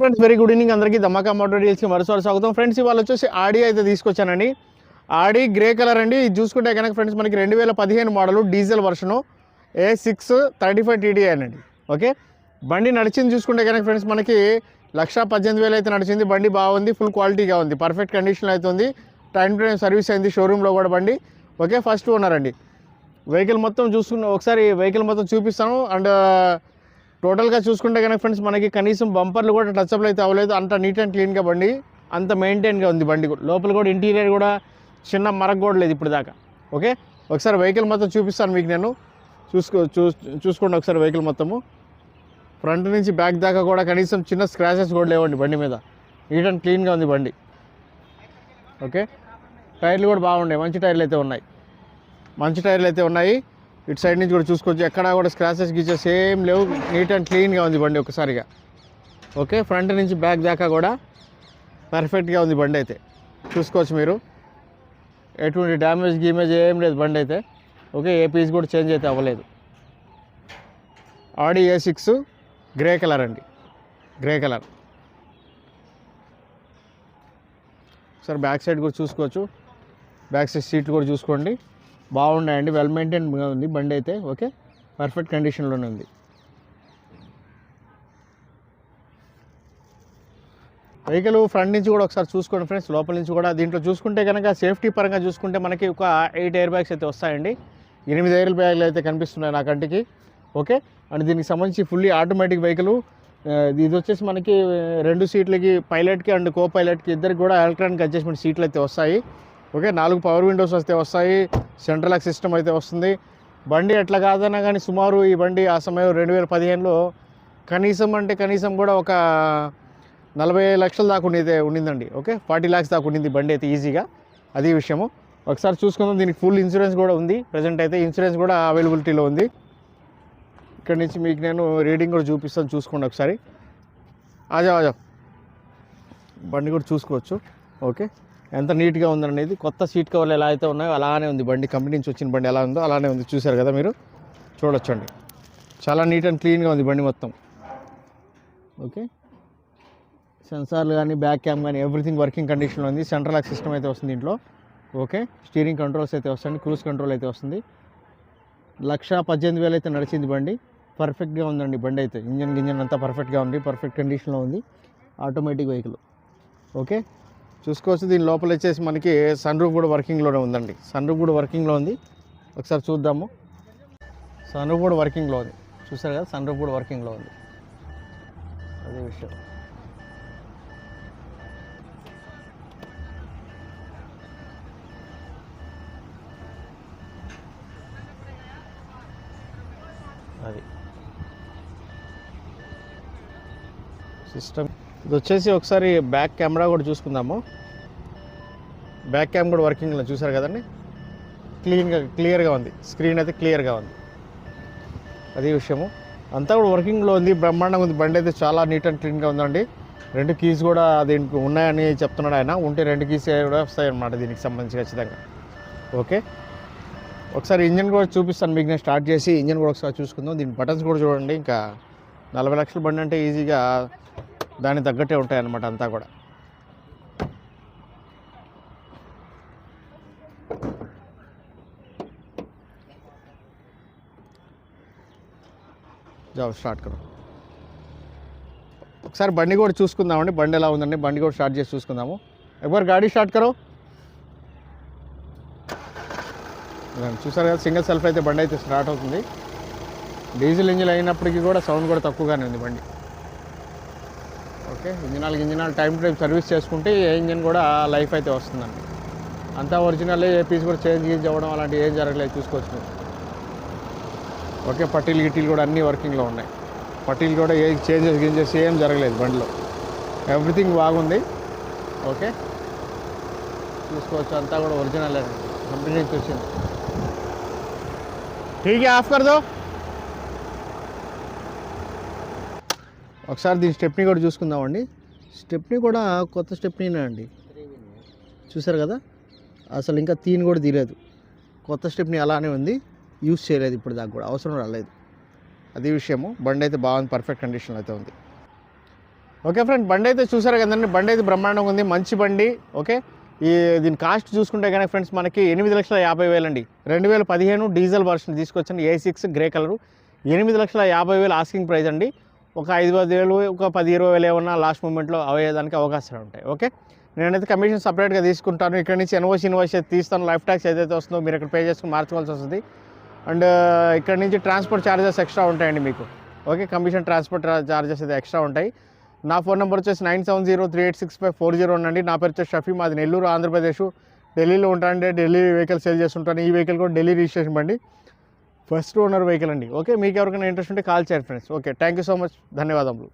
Friends very good evening అందరికీ ధమాకా motor డీల్స్కి మరోసారి స్వాగతం. ఫ్రెండ్స్ ఇవాళ వచ్చేసి ఆడి అయితే తీసుకొచ్చానండి. ఆడి గ్రే కలర్ అండి. ఇది చూసుకుంటే కనుక ఫ్రెండ్స్ మనకి రెండు వేల పదిహేను model diesel version A six thirty five TD అండి. ఓకే? బండి నడిచింది చూసుకుంటే కనుక ఫ్రెండ్స్ మనకి లక్ష పద్దెనిమిది వేలు అయితే నడిచింది. బండి బాగుంది ఫుల్ క్వాలిటీగా ఉంది. పర్ఫెక్ట్ కండిషన్ అయితే ఉంది. టైం టు టైం సర్వీస్ అయింది షోరూంలో కూడా బండి. ఓకే? ఫస్ట్ ఓనర్ అండి. వెహికల్ మొత్తం చూసుకున్న ఒకసారి వెహికల్ మొత్తం చూపిస్తాను. అండ్ టోటల్గా చూసుకుంటే కనుక ఫ్రెండ్స్ మనకి కనీసం బంపర్లు కూడా టచ్అప్లు అయితే అవ్వలేదు. అంత నీట్ అండ్ క్లీన్గా బండి అంత మెయింటైన్గా ఉంది బండి కూడా. లోపల కూడా ఇంటీరియర్ కూడా చిన్న మరగ కూడా లేదు ఇప్పుడు దాకా. ఓకే ఒకసారి వెహికల్ మొత్తం చూపిస్తాను మీకు నేను. చూసుకో చూ చూసుకోండి ఒకసారి వెహికల్ మొత్తము. ఫ్రంట్ నుంచి బ్యాక్ దాకా కూడా కనీసం చిన్న స్క్రాచెస్ కూడా లేవండి బండి మీద. నీట్ అండ్ క్లీన్గా ఉంది బండి. ఓకే టైర్లు కూడా బాగున్నాయి. మంచి టైర్లు అయితే ఉన్నాయి. మంచి టైర్లు అయితే ఉన్నాయి. ఇటు సైడ్ నుంచి కూడా చూసుకోవచ్చు. ఎక్కడా కూడా స్క్రాచెస్ గీచెస్ ఏం లేవు. నీట్ అండ్ క్లీన్గా ఉంది బండి ఒకసారిగా. ఓకే ఫ్రంట్ నుంచి బ్యాక్ దాకా కూడా పర్ఫెక్ట్గా ఉంది బండి అయితే. చూసుకోవచ్చు మీరు. ఎటువంటి డ్యామేజ్ గీమేజ్ ఏం లేదు బండి అయితే. ఓకే ఏ పీస్ కూడా చేంజ్ అయితే అవ్వలేదు. Audi A six grey colour అండి. Grey colour sir back side కూడా చూసుకోవచ్చు. బ్యాక్ సైడ్ సీట్లు కూడా చూసుకోండి. బాగున్నాయండి వెల్ మెయింటైన్గా ఉంది బండి అయితే ఓకే పర్ఫెక్ట్ కండిషన్లోనే ఉంది. వెహికల్ ఫ్రంట్ నుంచి కూడా ఒకసారి చూసుకోండి ఫ్రెండ్స్ లోపల నుంచి కూడా. దీంట్లో చూసుకుంటే కనుక సేఫ్టీ పరంగా చూసుకుంటే మనకి ఒక ఎయిట్ ఎయిర్ బ్యాగ్స్ అయితే వస్తాయండి. ఎనిమిది ఎయిర్ బ్యాగ్లు అయితే కనిపిస్తున్నాయి నా కంటికి ఓకే అండ్ దీనికి సంబంధించి ఫుల్లీ ఆటోమేటిక్ వెహికల్ ఇది వచ్చేసి మనకి uh, రెండు సీట్లకి పైలట్కి అండ్ కో పైలట్కి ఇద్దరికి కూడా ఎలక్ట్రానిక్ అడ్జస్ట్మెంట్ సీట్లు అయితే వస్తాయి. ఓకే నాలుగు పవర్ విండోస్ అయితే వస్తాయి సెంట్రల్ లాక్ సిస్టమ్ అయితే వస్తుంది. బండి ఎట్లా కాదన్నా కానీ సుమారు ఈ బండి ఆ సమయం రెండు వేల పదిహేనులో కనీసం అంటే కనీసం కూడా ఒక నలభై లక్షల దాకా ఉండేది ఉండిందండి ఓకే ఫార్టీ ల్యాక్స్ దాకా ఉండింది బండి అయితే ఈజీగా అది విషయము. ఒకసారి చూసుకుందాం దీనికి ఫుల్ ఇన్సూరెన్స్ కూడా ఉంది. ప్రజెంట్ అయితే ఇన్సూరెన్స్ కూడా అవైలబిలిటీలో ఉంది. ఇక్కడ నుంచి మీకు నేను రీడింగ్ కూడా చూపిస్తాను చూసుకోండి ఒకసారి. ఆజా ఆజా. బండి కూడా చూసుకోవచ్చు. ఓకే. ఎంత నీట్గా ఉందనేది కొత్త సీట్ కవర్లు ఎలా అయితే ఉన్నాయో అలానే ఉంది. బండి కంపెనీ నుంచి వచ్చిన బండి ఎలా ఉందో అలానే ఉంది. చూశారు కదా మీరు? చూడొచ్చండి. చాలా నీట్ అండ్ క్లీన్గా ఉంది బండి మొత్తం. ఓకే. సెన్సార్లు కానీ బ్యాక్ క్యామ్ కానీ ఎవ్రీథింగ్ వర్కింగ్ కండిషన్లో ఉంది. సెంట్రల్ లాక్ సిస్టమ్ అయితే వస్తుంది దీంట్లో. ఓకే. స్టీరింగ్ కంట్రోల్స్ అయితే వస్తుంది క్రూజ్ కంట్రోల్ అయితే వస్తుంది. లక్ష పద్దెనిమిది వేలు అయితే నడిచింది బండి. పర్ఫెక్ట్గా ఉందండి బండి అయితే. ఇంజన్ గింజన్ అంతా పర్ఫెక్ట్గా ఉంది. పర్ఫెక్ట్ కండిషన్లో ఉంది. Automatic vehicle. ఓకే. చూసుకోవచ్చు. దీని లోపల వచ్చేసి మనకి సన్ రూఫ్ కూడా వర్కింగ్లోనే ఉందండి. సన్ రూఫ్ కూడా వర్కింగ్లో ఉంది. ఒకసారి చూద్దాము. సన్ రూఫ్ కూడా వర్కింగ్లో ఉంది. చూసారు కదా? సన్ రూఫ్ కూడా వర్కింగ్లో ఉంది. అదే విషయం. అది. సిస్టమ్ ఇది వచ్చేసి ఒకసారి బ్యాక్ కెమెరా కూడా చూసుకుందాము. బ్యాక్ క్యామ్ కూడా వర్కింగ్లో చూసారు కదండి? క్లీన్గా క్లియర్గా ఉంది. స్క్రీన్ అయితే క్లియర్గా ఉంది. అది విషయము. అంతా కూడా వర్కింగ్లో ఉంది బ్రహ్మాండంగా ఉంది. బండి అయితే చాలా నీట్ అండ్ క్లీన్గా ఉందండి. రెండు కీస్ కూడా దీనికి ఉన్నాయని చెప్తున్నాడు ఆయన. ఉంటే రెండు కీస్ కూడా వస్తాయన్నమాట దీనికి సంబంధించి ఖచ్చితంగా. ఓకే ఒకసారి ఇంజన్ కూడా చూపిస్తాను మీకు నేను స్టార్ట్ చేసి. ఇంజన్ కూడా ఒకసారి చూసుకుందాం. దీని బటన్స్ కూడా చూడండి. ఇంకా నలభై లక్షల బండి అంటే ఈజీగా దానికి తగ్గట్టే ఉంటాయన్నమాట అంతా కూడా. జాబ్ స్టార్ట్ కదా ఒకసారి బండి కూడా చూసుకుందామండి. బండి ఎలా ఉందండి? బండి కూడా స్టార్ట్ చేసి చూసుకుందాము. ఎవరు గాడీ స్టార్ట్ కరో? చూసారు కదా సింగిల్ సెల్ఫ్ అయితే బండి అయితే స్టార్ట్ అవుతుంది. డీజిల్ ఇంజిన్ అయినప్పటికీ కూడా సౌండ్ కూడా తక్కువగానే ఉంది బండి. ఓకే ఇంజినాలకి ఇంజనాలు టైం టు టైం సర్వీస్ చేసుకుంటే ఏ ఇంజిన్ కూడా లైఫ్ అయితే వస్తుందండి. అంతా ఒరిజినల్ ఏ పీస్ కూడా చేంజ్ గీజ్ అవ్వడం అలాంటివి ఏం జరగలేదు చూసుకోవచ్చు ఓకే పట్టీలు గిట్టీలు కూడా అన్నీ వర్కింగ్లో ఉన్నాయి. పట్టీలు కూడా ఏ చేంజెస్ గింజెస్ ఏం జరగలేదు బండిలో. ఎవ్రీథింగ్ బాగుంది. ఓకే చూసుకోవచ్చు అంతా కూడా ఒరిజినల్. కంపెనీ నుంచి వచ్చింది. ఠీక్ ఆఫ్ కర్ దో. ఒకసారి దీని స్టెప్ని కూడా చూసుకుందామండి. స్టెప్ని కూడా కొత్త స్టెప్నీనే అండి. చూసారు కదా? అసలు ఇంకా తీన్ కూడా తీయలేదు. కొత్త స్టెప్ని అలానే ఉంది. యూస్ చేయలేదు ఇప్పుడు దాకా కూడా. అవసరం రాలేదు. అది విషయము. బండి అయితే బాగుంది. పర్ఫెక్ట్ కండిషన్లో అయితే ఉంది. ఓకే ఫ్రెండ్ బండి అయితే చూసారు కదండి బండి అయితే బ్రహ్మాండంగా ఉంది. మంచి బండి. ఓకే? ఈ దీని కాస్ట్ చూసుకుంటే కానీ ఫ్రెండ్స్ మనకి ఎనిమిది లక్షల యాభై వేలండి రెండు వేల పదిహేను డీజిల్ వర్షన్ తీసుకొచ్చిన ఏ సిక్స్ గ్రే కలరు. ఎనిమిది లక్షల యాభై వేలు ఆస్కింగ్ ప్రైస్ అండి. ఒక ఐదు పది వేలు ఒక పది ఇరవై వేలు ఏమన్నా లాస్ట్ మూమెంట్లో అయ్యేదానికి అవకాశాలు ఉంటాయి. ఓకే నేనైతే కమిషన్ సపరేట్గా తీసుకుంటాను. ఇక్కడ నుంచి ఎన్ఓసి ఇన్వాయిస్ అయితే తీస్తాను. లైఫ్ ట్యాక్స్ ఏదైతే వస్తుందో మీరు ఇక్కడ పే చేసుకుని మార్చుకోవాల్సి వస్తుంది. అండ్ uh, ఇక్కడ నుంచి ట్రాన్స్పోర్ట్ ఛార్జెస్ ఎక్స్ట్రా ఉంటాయండి మీకు. ఓకే కమిషన్ ట్రాన్స్పోర్ట్ ఛార్జెస్ అయితే ఎక్స్ట్రా ఉంటాయి. నా ఫోన్ నెంబర్ వచ్చేసి nine seven zero three eight six five four zero ఉండండి. నా పేరు వచ్చేసి షఫీ. మాది నెల్లూరు ఆంధ్రప్రదేశ్. ఢిల్లీలో ఉంటానంటే ఢిల్లీ వెహికల్ సేల్ చేస్తుంటాను. ఈ వెహికల్ కూడా ఢిల్లీ రిజిస్ట్రేషన్ బండి. ఫస్ట్ ఓనర్ వెహికల్ అండి. ఓకే మీకు ఎవరికైనా ఇంట్రెస్ట్ ఉంటే కాల్ చేయండి friends. Okay thank you so much. ధన్యవాదములు.